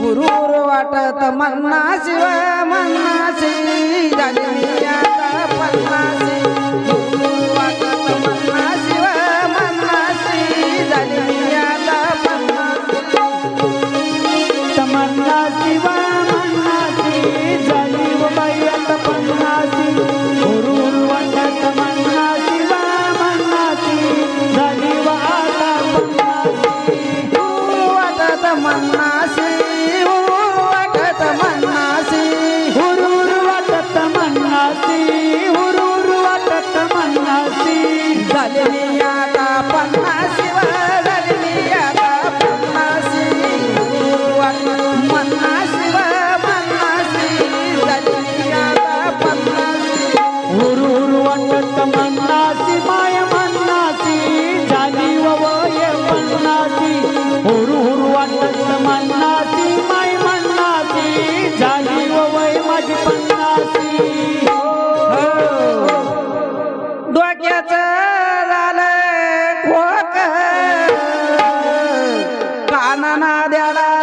गुरुर वाटत मन्ना शिव मन्नाशी झाली आता पन्नाशी. भागवत म्हणणासी माय म्हणणासी झाली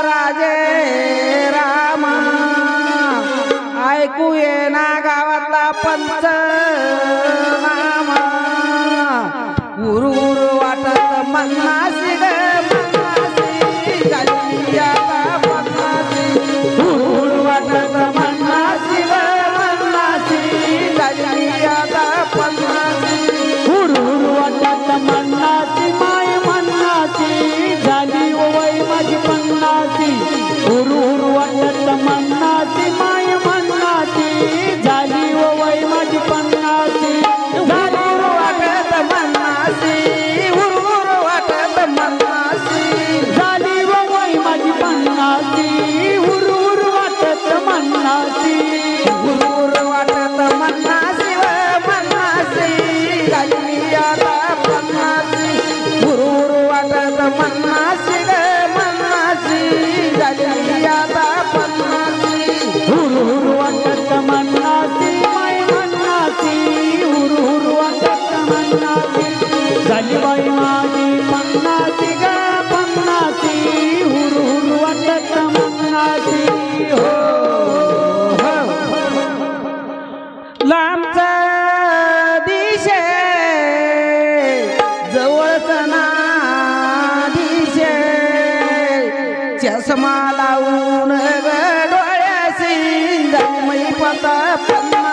राजे राम ऐकू ये गावातला पंच नाम गुरु गुरु वाटत म्हणणासी चष्मा लावून डोळ्यासी जाऊ मी पता पन्ना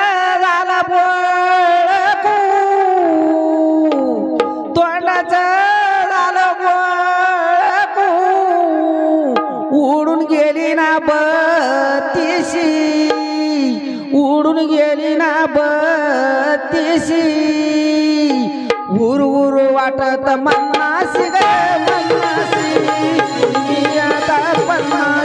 ಬತ್ತಿಸಿ ಉಡುನಿಗೇನಿನ ಬತ್ತಿಸಿ ಊರು ಊರು ಆಟ ತಮ್ಮ ಸಿಗ ಮನ್ನ ಪನ್ನ